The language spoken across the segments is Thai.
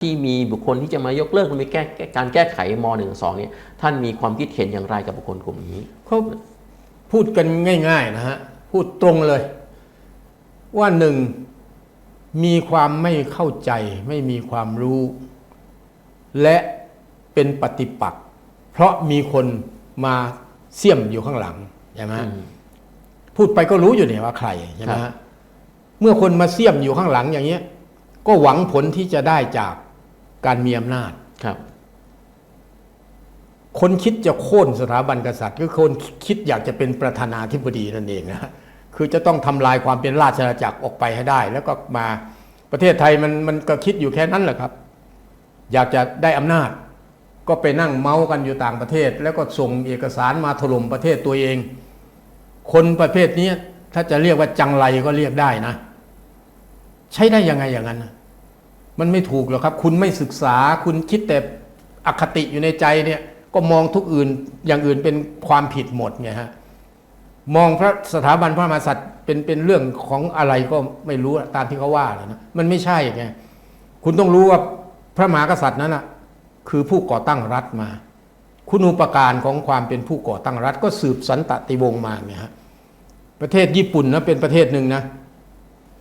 ที่มีบุคคลที่จะมายกเลิกหรือมีแก้การแก้ไขม .112 เนี่ยท่านมีความคิดเห็นอย่างไรกับบุคคลกลุ่มนี้เขาพูดกันง่าย ๆ นะฮะ พูดตรงเลย ว่าหนึ่งมีความไม่เข้าใจไม่มีความรู้ และเป็นปฏิปักษ์เพราะมีคนมาเสี่ยมอยู่ข้างหลังใช่ไหมฮะอืมพูดไปก็รู้อยู่เนี่ยว่าใครใช่ไหมครัฮะบเมื่อคนมาเสี่ยมอยู่ข้างหลังอย่างเงี้ย ก็หวังผลที่จะได้จาก การมีอำนาจครับ คนคิดจะโค่นสถาบันกษัตริย์คือคนคิดอยากจะเป็นประธานาธิบดีนั่นเองนะคือจะต้องทำลายความเป็นราชอาณาจักรออกไปให้ได้ แล้วก็มาประเทศไทยมันมันก็คิดอยู่แค่นั้นแหละครับ อยากจะได้อำนาจ ก็ไปนั่งเมาส์กันอยู่ต่างประเทศ แล้วก็ส่งเอกสารมาถล่มประเทศตัวเอง คนประเภทนี้ถ้าจะเรียกว่าจังไรก็เรียกได้นะ ใช้ได้ยังไงอย่างนั้นนะ มันไม่ถูกหรอกครับ คุณไม่ศึกษาคุณคิดแต่อคติอยู่ในใจเนี่ยก็มองทุกอื่นอย่างอื่นเป็นความผิดหมดไงฮะมองพระสถาบันพระมหากษัตริย์เป็นเป็นเรื่องของอะไรก็ไม่รู้ตามที่เขาว่าเลยนะมันไม่ใช่ไงคุณต้องรู้ว่าพระมหากษัตริย์นั้นนะคือผู้ก่อตั้งรัฐมา คุณูปการของความเป็นผู้ก่อตั้งรัฐ ก็สืบสันตติวงศ์มาไงฮะประเทศญี่ปุ่นนะเป็นประเทศหนึ่งนะ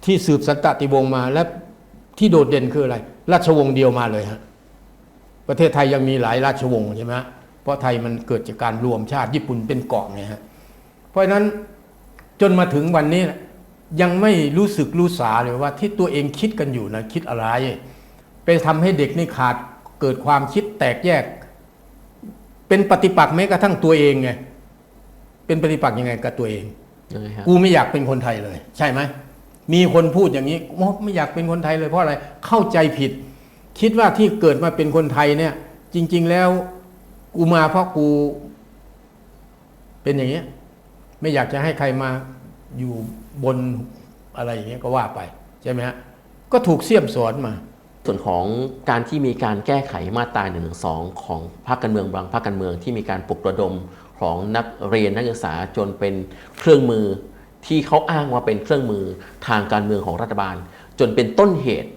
ที่สืบสันตติวงศ์มาและ ที่โดดเด่นคืออะไร ราชวงศ์เดียวมาเลยฮะประเทศไทยยังมีหลายราชวงศ์ใช่ไหมฮะเพราะไทยมันเกิดจากการรวมชาติญี่ปุ่นเป็นเกาะไงฮะเพราะฉะนั้นจนมาถึงวันนี้นะยังไม่รู้สึกรู้สาเลยว่าที่ตัวเองคิดกันอยู่นะคิดอะไร ไปทำให้เด็กนี่ขาดเกิดความคิดแตกแยก เป็นปฏิปักษ์แม้กระทั่งตัวเองไงเป็นปฏิปักษ์ยังไงกับตัวเองยังไงครับกูไม่อยากเป็นคนไทยเลย ใช่ไหม มีคนพูดอย่างนี้ไม่อยากเป็นคนไทยเลยเพราะอะไรเข้าใจผิด คิดว่าที่เกิดมาเป็นคนไทยเนี่ย จริง ๆ แล้วกูมาเพราะกู เป็นอย่างเงี้ไม่อยากจะให้ใครมาอยู่บนอะไรอย่างเงี้ยก็ว่าไปใช่ไหมฮะก็ถูกเสียมสอนมา ส่วนของการที่มีการแก้ไขมาตรา1นึของพรรคการเมืองบางพรรคการเมืองที่มีการปลุกระดมของนักเรียนนักศึกษาจนเป็นเครื่องมือ ที่เขาอ้างว่าเป็นเครื่องมือทางการเมืองของรัฐบาล จนเป็นต้นเหตุ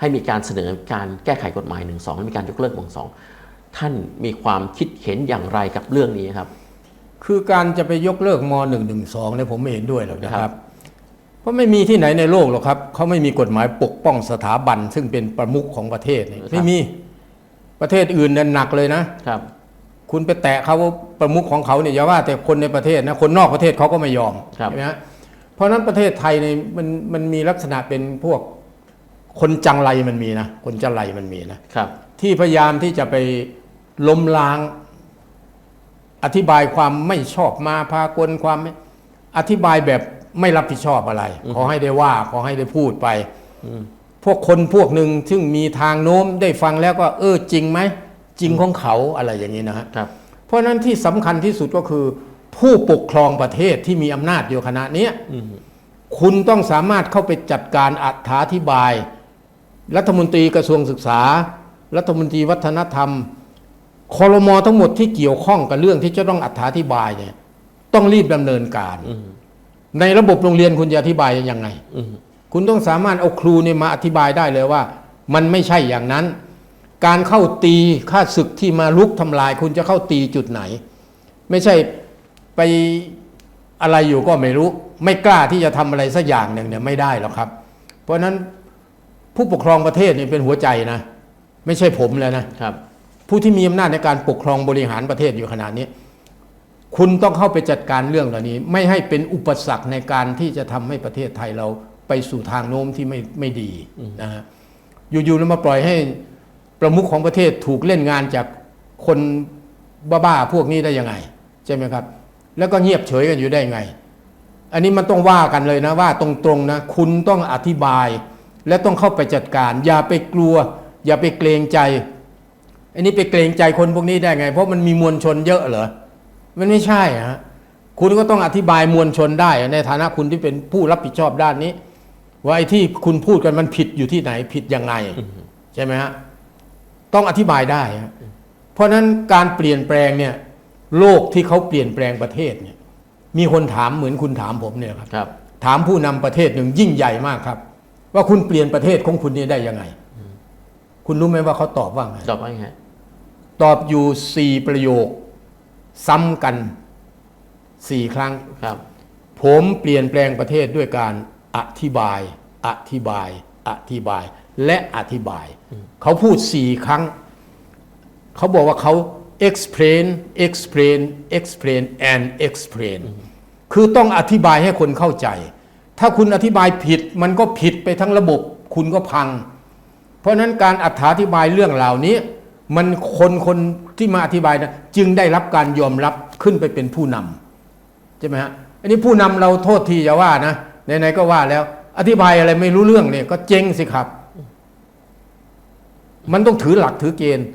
ให้มีการเสนอการแก้ไขกฎหมาย1นึและมีการยกเลิก1นึท่านมีความคิดเห็นอย่างไรกับเรื่องนี้ครับ คือการจะไปยกเลิกม .112 เนี่ยผมไม่เห็นด้วยหรอกนะคครัรับบเพราะไม่มีที่ไหนในโลกหรอกครับเขาไม่มีกฎหมายปกป้องสถาบัน ซึ่งเป็นประมุขของประเทศเนี่ยไม่มีประเทศอื่นเนี่ยหนักเลยนะครับ คุณไปแตะเขาว่า ประมุขของเขาเนี่ยอย่าว่าแต่คนในประเทศนะคนนอกประเทศเขาก็ไม่ยอมครับใช่ไหมฮะเพราะฉะนั้นประเทศไทยเนี่ยมันมันมีลักษณะเป็นพวกคนจังไรมันมีนะคนจังไรมันมีนะครับที่พยายามที่จะไปล้มล้าง อธิบายความไม่ชอบมาพากลความไม่อธิบายแบบไม่รับผิดชอบอะไร ขอให้ได้ว่าขอให้ได้พูดไปพวกคนพวกหนึ่งซึ่งมีทางโน้มได้ฟังแล้วก็ เออจริงไหมจริงของเขาอะไรอย่างนี้นะฮะครับ เพราะฉะนั้นที่สำคัญที่สุดก็คือ ผู้ปกครองประเทศที่มีอำนาจอยู่ขณะเนี้ยอืมคุณต้องสามารถเข้าไปจัดการอธิบาย รัฐมนตรีกระทรวงศึกษา รัฐมนตรีวัฒนธรรมคอรมอทั้งหมดที่เกี่ยวข้องกับเรื่องที่จะต้องอธิบายเนี่ย ต้องรีบดำเนินการอืมในระบบโรงเรียนคุณจะอธิบายยังไงอืมคุณต้องสามารถเอาครูเนี่ยมาอธิบายได้เลยว่า มันไม่ใช่อย่างนั้น การเข้าตีค่าศึกที่มาลุกทำลาย คุณจะเข้าตีจุดไหน ไม่ใช่ไปอะไรอยู่ก็ไม่รู้ ไม่กล้าที่จะทำอะไรสักอย่างหนึ่งเนี่ยไม่ได้หรอกครับ เพราะฉะนั้นผู้ปกครองประเทศเนี่ยเป็นหัวใจนะ ไม่ใช่ผมเลยนะครับ ผู้ที่มีอำนาจในการปกครองบริหารประเทศอยู่ขนาดนี้ คุณต้องเข้าไปจัดการเรื่องเหล่านี้ ไม่ให้เป็นอุปสรรคในการที่จะทำให้ประเทศไทยเราไปสู่ทางโน้มที่ไม่ไม่ดีนะฮะอยู่ๆแล้วมาปล่อยให้ ประมุขของประเทศถูกเล่นงานจากคนบ้าๆพวกนี้ได้ยังไง ใช่ไหมครับ แล้วก็เงียบเฉยกันอยู่ได้ไง อันนี้มันต้องว่ากันเลยนะว่าตรงๆนะคุณต้องอธิบาย และต้องเข้าไปจัดการ อย่าไปกลัว อย่าไปเกรงใจ อันนี้ไปเกรงใจคนพวกนี้ได้ไง เพราะมันมีมวลชนเยอะเหรอมันไม่ใช่ฮะคุณก็ต้องอธิบายมวลชนได้ ในฐานะคุณที่เป็นผู้รับผิดชอบด้านนี้ ว่าไอ้ที่คุณพูดกันมันผิดอยู่ที่ไหนผิดยังไง ใช่ไหมฮะ ต้องอธิบายได้ฮะเพราะฉะนั้นการเปลี่ยนแปลงเนี่ย โลกที่เขาเปลี่ยนแปลงประเทศเนี่ย มีคนถามเหมือนคุณถามผมเนี่ยครับครับถามผู้นำประเทศหนึ่งยิ่งใหญ่มากครับ ว่าคุณเปลี่ยนประเทศของคุณนี่ได้ยังไง คุณรู้ไหมว่าเขาตอบว่าไงตอบว่าไงฮะตอบอยู่สี่ประโยค ซ้ำกันสี่ครั้งครับ ผมเปลี่ยนแปลงประเทศด้วยการอธิบาย อธิบาย อธิบาย และอธิบาย เขาพูดสี่ครั้ง เขาบอกว่าเขา explain explain explain and explain คือต้องอธิบายให้คนเข้าใจ ถ้าคุณอธิบายผิดมันก็ผิดไปทั้งระบบ คุณก็พัง เพราะนั้นการอธิบายเรื่องเหล่านี้ มันคนคนที่มาอธิบายนะจึงได้รับการยอมรับขึ้นไปเป็นผู้นำใช่ไหมฮะอันนี้ผู้นำเราโทษทีอย่าว่านะไหนๆก็ว่าแล้ว อธิบายอะไรไม่รู้เรื่องเนี่ยก็เจ๊งสิครับ มันต้องถือหลักถือเกณฑ์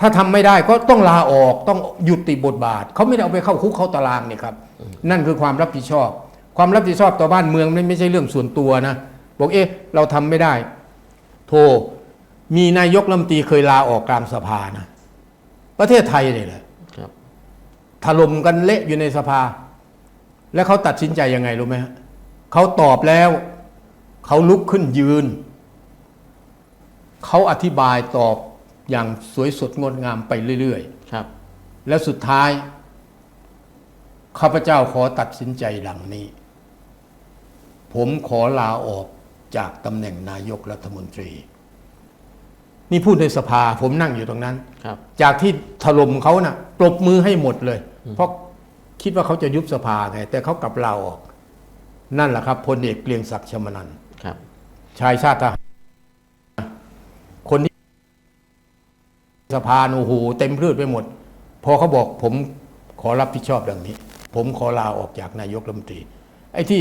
ถ้าทำไม่ได้ก็ต้องลาออกต้องหยุดติบทบาท เขาไม่ได้เอาไปเข้าคุกเข้าตารางเนี่ยครับ นั่นคือความรับผิดชอบ ความรับผิดชอบต่อบ้านเมืองไม่ไม่ใช่เรื่องส่วนตัวนะบอกเอ๊ะเราทำไม่ได้ โทรมีนายกรัฐมนตรีเคยลาออกกลางสภานะประเทศไทยเนี่ยแหละครับถล่มกันเละอยู่ในสภา แล้วเขาตัดสินใจยังไงรู้ไหมฮะเขาตอบแล้ว เขาลุกขึ้นยืน เขาอธิบายตอบอย่างสวยสดงดงามไปเรื่อยครับๆแล้วสุดท้าย ข้าพเจ้าขอตัดสินใจดังนี้ ผมขอลาออกจากตำแหน่งนายกรัฐมนตรี นี่พูดในสภาผมนั่งอยู่ตรงนั้นครับจากที่ถล่มเขานะ่ะปรบมือให้หมดเลย เพราะคิดว่าเขาจะยุบสภาไงแต่เขากลับลาออก นั่นแหละครับพลเอกเกรียงศักดิ์ชมนันท์ครับชายชาติทหารคนที่ สภาโอ้โหเต็มพืชไปหมด พอเขาบอกผมขอรับผิดชอบดังนี้ ผมขอลาออกจากนายกรัฐมนตรี ไอ้ที่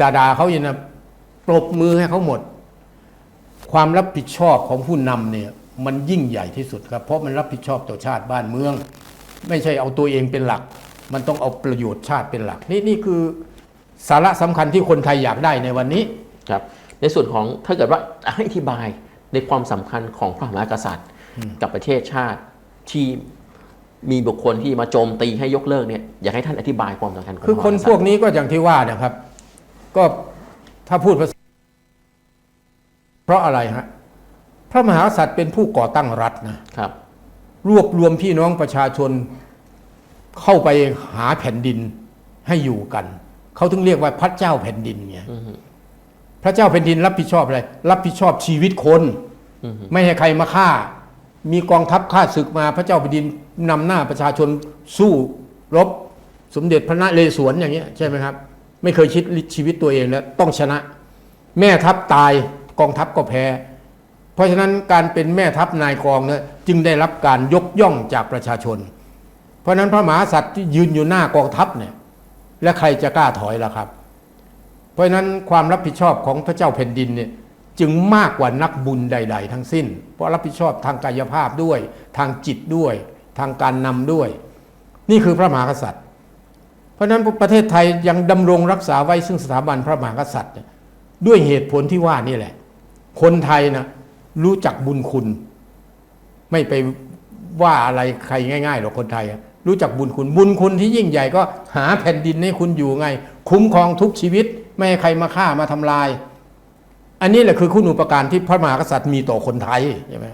ดาดาเขาอย่างนะปรบมือให้เขาหมด ความรับผิดชอบของผู้นำเนี่ยมันยิ่งใหญ่ที่สุดครับ เพราะมันรับผิดชอบต่อชาติบ้านเมือง ไม่ใช่เอาตัวเองเป็นหลัก มันต้องเอาประโยชน์ชาติเป็นหลัก นี่นี่คือสาระสำคัญที่คนไทยอยากได้ในวันนี้ครับ ในส่วนของถ้าเกิดว่าให้อธิบายในความสำคัญของพระมหากษัตริย์ กับประเทศชาติที่มีบุคคลที่มาโจมตีให้ยกเลิกเนี่ยอยากให้ท่านอธิบายความสำคัญของคือพระคนมหากพษัวตกริย์นี้ก็อย่างที่ว่านะครับ ก็ถ้าพูดภาษาเพราะอะไรฮะพระมหากษัตริย์เป็นผู้ก่อตั้งรัฐนะครับ รวบรวมพี่น้องประชาชนเข้าไปหาแผ่นดินให้อยู่กัน เขาถึงเรียกว่าพระเจ้าแผ่นดินไงพระเจ้าแผ่นดินรับผิดชอบอะไร รับผิดชอบชีวิตคน ไม่ให้ใครมาฆ่า มีกองทัพฆ่าศึกมาพระเจ้าแผ่นดินนำหน้าประชาชนสู้รบ สมเด็จพระนเรศวรอย่างเงี้ยใช่ไหมครับ ไม่เคยคิดชีวิตตัวเองแล้วต้องชนะ แม่ทัพตายกองทัพก็แพ้ เพราะฉะนั้นการเป็นแม่ทัพนายกองเนี่ยจึงได้รับการยกย่องจากประชาชน เพราะฉะนั้นพระมหากษัตริย์ที่ยืนอยู่หน้ากองทัพเนี่ยและใครจะกล้าถอยล่ะครับ เพราะฉะนั้นความรับผิดชอบของพระเจ้าแผ่นดินเนี่ย จึงมากกว่านักบุญใด ๆ ทั้งสิ้น เพราะรับผิดชอบทางกายภาพด้วย ทางจิตด้วย ทางการนำด้วย นี่คือพระมหากษัตริย์ เพราะนั้นประเทศไทยยังดำรงรักษาไว้ซึ่งสถาบันพระมหากษัตริย์ ด้วยเหตุผลที่ว่านี่แหละ คนไทยนะรู้จักบุญคุณ ไม่ไปว่าอะไรใครง่ายๆหรอกคนไทย รู้จักบุญคุณบุญคุณที่ยิ่งใหญ่ก็หาแผ่นดินให้คุณอยู่ไง คุ้มครองทุกชีวิต ไม่ให้ใครมาฆ่ามาทำลาย อันนี้แหละคือคุณอุปการที่พระมหากษัตริย์มีต่อคนไทยใช่ไหม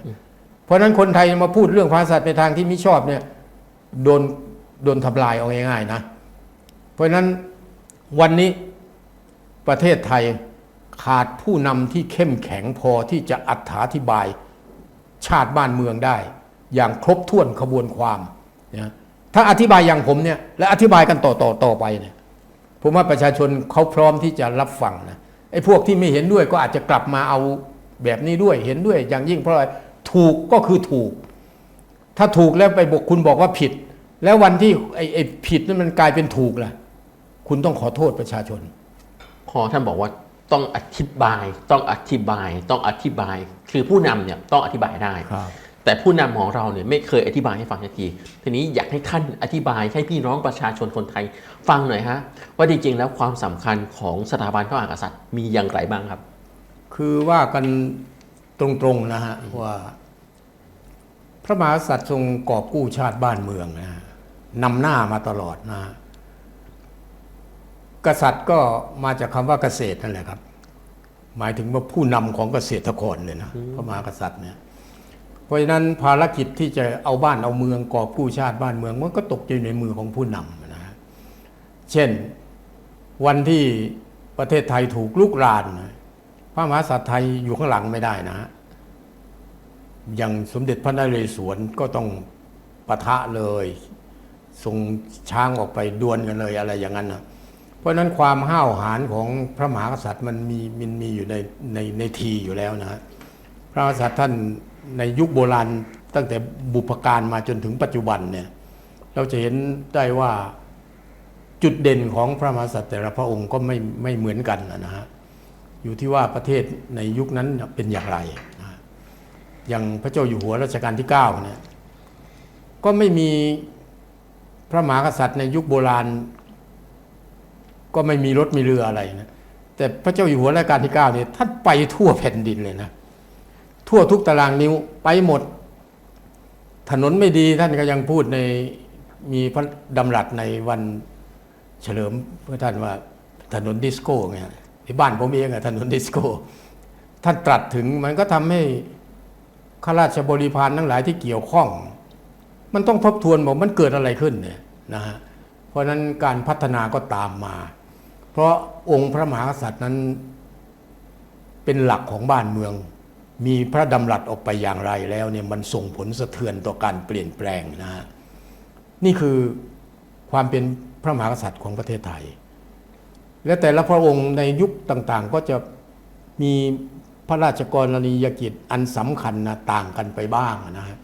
เพราะฉะนั้นคนไทยมาพูดเรื่องพระกษัตริย์ในทางที่ไม่ชอบเนี่ยโดนโดนทำลายเอาง่ายๆนะ เพราะฉะนั้นวันนี้ประเทศไทยขาดผู้นำที่เข้มแข็งพอที่จะอธิบายชาติบ้านเมืองได้ อย่างครบถ้วนขบวนความนะถ้าอธิบายอย่างผมเนี่ยและอธิบายกันต่อต่อต่อไปเนี่ยผมว่าประชาชนเขาพร้อมที่จะรับฟังนะ ไอ้พวกที่ไม่เห็นด้วยก็อาจจะกลับมาเอาแบบนี้ด้วยเห็นด้วย อย่างยิ่งเพราะอะไรถูกก็คือถูก ถ้าถูกแล้วไปบอกคุณบอกว่าผิด แล้ววันที่ไอ้ไอ้ผิดนั้นมันกลายเป็นถูกล่ะ คุณต้องขอโทษประชาชน พอท่านบอกว่าต้องอธิบาย ต้องอธิบาย ต้องอธิบาย คือผู้นำเนี่ยต้องอธิบายได้ครับ แต่ผู้นำของเราเนี่ยไม่เคยอธิบายให้ฟังสักที ทีนี้อยากให้ท่านอธิบายให้พี่น้องประชาชนคนไทยฟังหน่อยฮะว่าจริงๆแล้วความสำคัญของสถาบันพระมหากษัตริย์มีอย่างไรบ้างครับ คือว่ากันตรงๆนะฮะว่า พระมหากษัตริย์ทรงกอบกู้ชาติบ้านเมืองนะฮะนำหน้ามาตลอดนะฮะกษัตริย์ก็มาจากคำว่าเกษตรนั่นแหละครับ หมายถึงว่าผู้นำของเกษตรกรเลยนะพระมหากษัตริย์เนี่ย เพราะฉะนั้นภารกิจที่จะเอาบ้านเอาเมืองกอบกู้ชาติบ้านเมืองมันก็ตกอยู่ในมือของผู้นำนะฮะเช่นวันที่ประเทศไทยถูกลุกรานพระมหากษัตริย์ไทยอยู่ข้างหลังไม่ได้นะฮะอย่างสมเด็จพระนเรศวรก็ต้องปะทะเลยส่งช้างออกไปดวลกันเลยอะไรอย่างนั้นนะเพราะนั้นความห้าวหาญของพระมหากษัตริย์มันมีมันมีอยู่ในในในทีอยู่แล้วนะฮะพระมหากษัตริย์ท่าน ในยุคโบราณตั้งแต่บุพการมาจนถึงปัจจุบันเนี่ยเราจะเห็นได้ว่าจุดเด่นของพระมหากษัตริย์แต่ละพระองค์ก็ไม่ไม่เหมือนกันนะฮะอยู่ที่ว่าประเทศในยุคนั้นเป็นอย่างไรนะอย่างพระเจ้าอยู่หัวรัชกาลที่9เนี่ยก็ไม่มีพระมหากษัตริย์ในยุคโบราณ ก็ไม่มีรถมีเรืออะไรนะแต่พระเจ้าอยู่หัวรัชกาลที่9เนี่ยท่านไปทั่วแผ่นดินเลยนะ ทั่วทุกตารางนิ้วไปหมด ถนนไม่ดีท่านก็ยังพูดในมีพระดำรัสในวันเฉลิมพระท่านว่าถนนดิสโก้ไงที่บ้านผมเองอะถนนดิสโก้ท่านตรัสถึงมันก็ทำให้ข้าราชบริพารทั้งหลายที่เกี่ยวข้อง มันต้องทบทวนบอกมันเกิดอะไรขึ้นเนี่ยนะฮะเพราะฉะนั้นการพัฒนาก็ตามมา เพราะองค์พระมหากษัตริย์นั้นเป็นหลักของบ้านเมือง มีพระดำรัสออกไปอย่างไรแล้วเนี่ยมันส่งผลสะเทือนต่อการเปลี่ยนแปลงนะฮะนี่คือความเป็นพระมหากษัตริย์ของประเทศไทย และแต่ละพระองค์ในยุคต่างๆ ก็จะมีพระราชกรณียกิจอันสำคัญนะต่างกันไปบ้างนะฮะ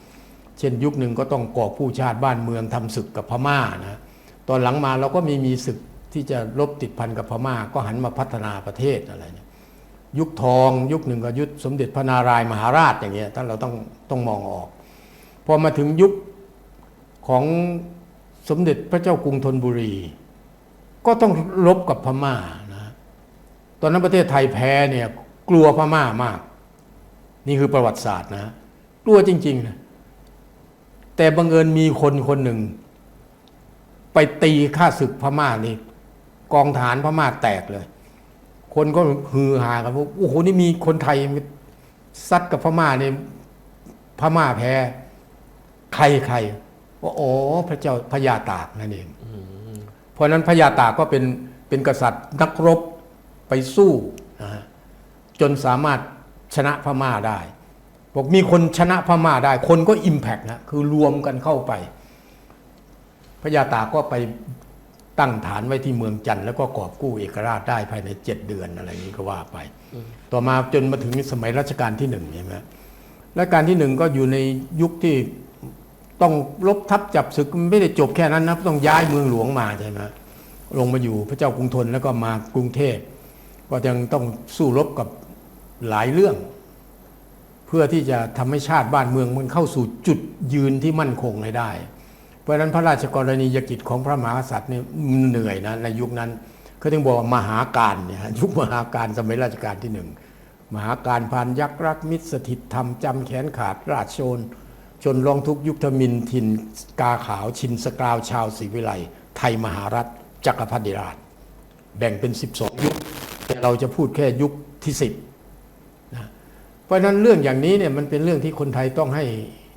เช่นยุคหนึ่งก็ต้องก่อผู้ชาติบ้านเมืองทำศึกกับพม่านะตอนหลังมาเราก็ม่มีศึกที่จะลบติดพันกับพม่าก็หันมาพัฒนาประเทศอะไรเนี่ย ยุคทอง ยุคหนึ่งก็ยุคสมเด็จพระนารายมหาราชอย่างเงี้ยท่านเราต้องต้องมองออก พอมาถึงยุคของสมเด็จพระเจ้ากรุงธนบุรี ก็ต้องรบกับพม่านะตอนนั้นประเทศไทยแพ้เนี่ยกลัวพม่ามาก นี่คือประวัติศาสตร์นะกลัวจริงๆนะแต่บังเอิญมีคนคนหนึ่ง ไปตีข้าศึกพม่านี่กองฐานพม่าแตกเลย คนก็ฮือฮากันว่าโอ้โหนี่มีคนไทยซัดกับพม่าเนี่ยพม่าแพ้ ใครใครว่าอ๋อพระเจ้าพญาตากนั่นเองเพราะฉะนั้นพญาตากก็เป็นเป็นกษัตริย์นักรบไปสู้นะฮะจนสามารถชนะพม่าได้บอกมีคนชนะพม่าได้ คนก็อิมแพกนะคือรวมกันเข้าไปพญาตากก็ไป ตั้งฐานไว้ที่เมืองจันทร์แล้วก็กอบกู้เอกราชได้ภายในเจ็ดเดือนอะไรนี้ก็ว่าไป ต่อมาจนมาถึงสมัยรัชกาลที่หนึ่งใช่ไหมรัชกาลที่หนึ่งก็อยู่ในยุคที่ต้องลบทับจับศึกไม่ได้จบแค่นั้นนะต้องย้ายเมืองหลวงมาใช่ไหมลงมาอยู่พระเจ้ากรุงธนแล้วก็มากรุงเทพก็ยังต้องสู้รบกับหลายเรื่อง เพื่อที่จะทำให้ชาติบ้านเมืองมันเข้าสู่จุดยืนที่มั่นคงให้ได้ เพราะฉะนั้นพระราชกรณียกิจของพระมหากษัตริย์เนี่ยเหนื่อยนะในยุคนั้นเขาถึงบอกว่ามหาการเนี่ยยุคมหาการสมัยรัชกาลที่หนึ่งมหาการพานยักษ์รักมิตรสถิตธรรมจำแขนขาดราชโชนชนรองทุกยุคธมินทินกาขาวชินสกราวชาวศรีวิไลไทยมหารัฐ จักรพรรดิราช แบ่งเป็น 12 ยุค แต่เราจะพูดแค่ยุคที่ 10นะเพราะนั้นเรื่องอย่างนี้เนี่ยมันเป็นเรื่องที่คนไทยต้องให้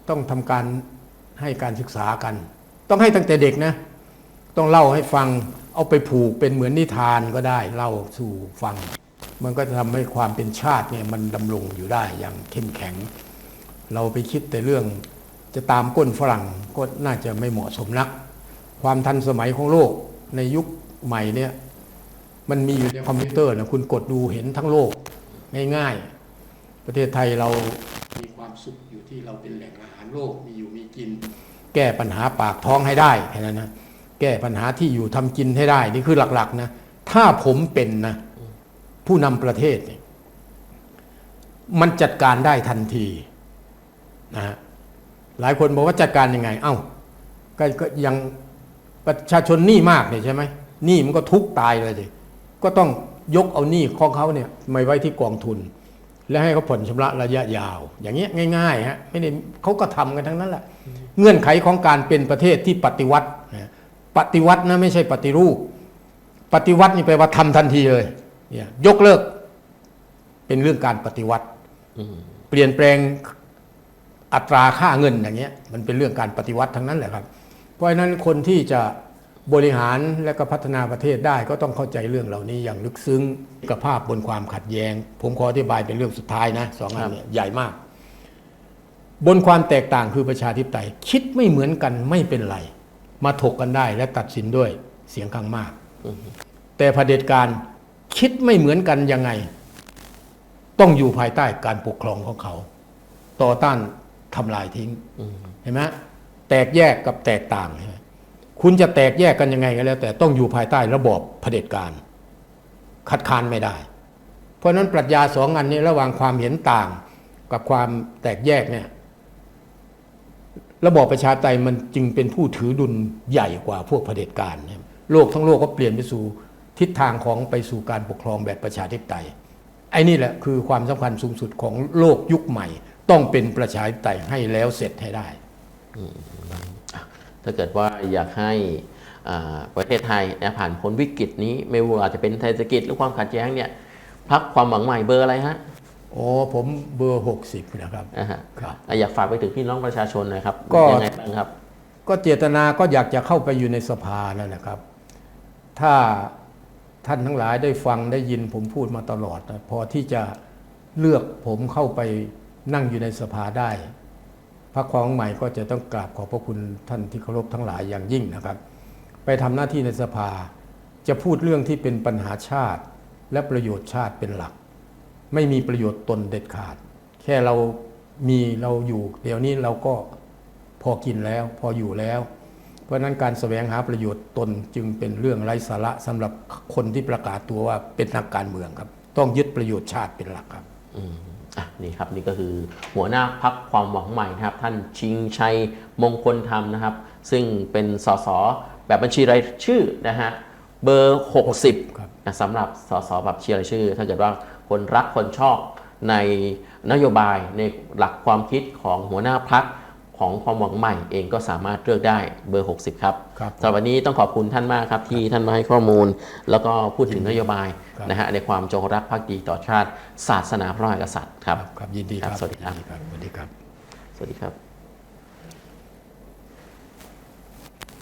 ต้องทำการ ให้การศึกษากัน ต้องให้ตั้งแต่เด็กนะ ต้องเล่าให้ฟังเอาไปผูกเป็นเหมือนนิทานก็ได้เล่าสู่ฟัง มันก็จะทำให้ความเป็นชาติเนี่ยมันดำรงอยู่ได้อย่างเข้มแข็ง เราไปคิดแต่เรื่องจะตามก้นฝรั่งก็น่าจะไม่เหมาะสมนัก ความทันสมัยของโลกในยุคใหม่เนี่ยมันมีอยู่ในคอมพิวเตอร์นะคุณกดดูเห็นทั้งโลกง่ายๆ ประเทศไทยเรามีความสุขอยู่ที่เราเป็นแหล่งอาหาร โลกมีอยู่มีกิน แก้ปัญหาปากท้องให้ได้แค่นั้นนะแก้ปัญหาที่อยู่ทำกินให้ได้ นี่คือหลักๆนะถ้าผมเป็นนะผู้นำประเทศเนี่ยมันจัดการได้ทันทีนะฮะหลายคนบอกว่าจัดการยังไง เอ้าก็ก็ยังประชาชนหนี้มากเนี่ยใช่ไหมหนี้มันก็ทุกตายเลยสิก็ต้องยกเอาหนี้ของเขาเนี่ยมาไว้ที่กองทุน และให้เขาผ่อนชำระระยะยาว อย่างเงี้ยง่ายๆฮะไม่ได้เขาก็ทำกันทั้งนั้นแหละ เงื่อนไขของการเป็นประเทศที่ปฏิวัตินะปฏิวัตินะไม่ใช่ปฏิรูป ปฏิวัตินี่แปลว่าทำทันทีเลยเนี่ยยกเลิก เป็นเรื่องการปฏิวัติเปลี่ยนแปลงอัตราค่าเงินอย่างเงี้ย มันเป็นเรื่องการปฏิวัติทั้งนั้นแหละครับ เพราะฉะนั้นคนที่จะ บริหารและก็พัฒนาประเทศได้ก็ต้องเข้าใจเรื่องเหล่านี้อย่างลึกซึ้งกับภาพบนความขัดแย้ง ผมขออธิบายเป็นเรื่องสุดท้ายนะสองอันเนี้ใหญ่มาก บนความแตกต่างคือประชาธิปไตย คิดไม่เหมือนกันไม่เป็นไร มาถกกันได้และตัดสินด้วยเสียงข้างมาก แต่เผด็จการคิดไม่เหมือนกันยังไง ต้องอยู่ภายใต้การปกครองของเขา ต่อต้านทำลายทิ้งเห็นไหมแตกแยกกับแตกต่างใช่ไหม คุณจะแตกแยกกันยังไงก็แล้ว แต่ต้องอยู่ภายใต้ระบอบเผด็จการ คัดค้านไม่ได้ เพราะฉะนั้นปรัชญาสองอันนี้ระหว่างความเห็นต่างกับความแตกแยกเนี่ยระบอบประชาธิปไตยมันจึงเป็นผู้ถือดุลใหญ่กว่าพวกเผด็จการโลกทั้งโลกก็เปลี่ยนไปสู่ทิศทางของไปสู่การปกครองแบบประชาธิปไตยไอ้นี่แหละคือความสำคัญสูงสุดของโลกยุคใหม่ ต้องเป็นประชาธิปไตยให้แล้วเสร็จให้ได้ ถ้าเกิดว่าอยากให้อ่าประเทศไทยนะผ่านพ้นวิกฤตนี้ ไม่ว่าจะเป็นเศรษฐกิจหรือความขัดแย้งเนี่ยพักความหวังใหม่เบอร์อะไรฮะโอ้ผมเบอร์ 60 นะครับอ่าฮะครับอะอยากฝากไปถึงพี่น้องประชาชนหนะครับก็ยังไงบ้างครับ ก็เจตนาก็อยากจะเข้าไปอยู่ในสภานั่นแหละครับ ถ้าท่านทั้งหลายได้ฟังได้ยินผมพูดมาตลอดนะพอที่จะเลือกผมเข้าไปนั่งอยู่ในสภาได้ พรรคความหวังใหม่ก็จะต้องกราบขอบพระคุณท่านที่เคารพทั้งหลายอย่างยิ่งนะครับ ไปทำหน้าที่ในสภา จะพูดเรื่องที่เป็นปัญหาชาติ และประโยชน์ชาติเป็นหลัก ไม่มีประโยชน์ตนเด็ดขาด แค่เรามีเราอยู่ เดี๋ยวนี้เราก็พอกินแล้วพออยู่แล้ว เพราะฉะนั้นการแสวงหาประโยชน์ตนจึงเป็นเรื่องไร้สาระสำหรับคนที่ประกาศตัวว่าเป็นนักการเมืองครับ ต้องยึดประโยชน์ชาติเป็นหลักครับ อืมอะนี่ครับนี่ก็คือหัวหน้าพักความหวังใหม่นะครับ ท่านชิงชัยมงคลธรรมนะครับ ซึ่งเป็นสสแบบบัญชีรายชื่อนะฮะเบอร์ 60ครับนะสำหรับสสแบบบัญชีรายชื่อ ถ้าเกิดว่าคนรักคนชอบในนโยบายในหลักความคิดของหัวหน้าพัก ของความหวังใหม่เองก็สามารถเลือกได้เบอร์ 60 ครับครับสำหรับวันนี้ต้องขอบคุณท่านมากครับที่ท่านมาให้ข้อมูล แล้วก็พูดถึงนโยบายครับนะฮะในความจงรักภักดีต่อชาติ ศาสนาพระมหากษัตริย์ครับครับยินดีครับครับสวัสดีครับยินสวัสดีครับสวัสดีครับ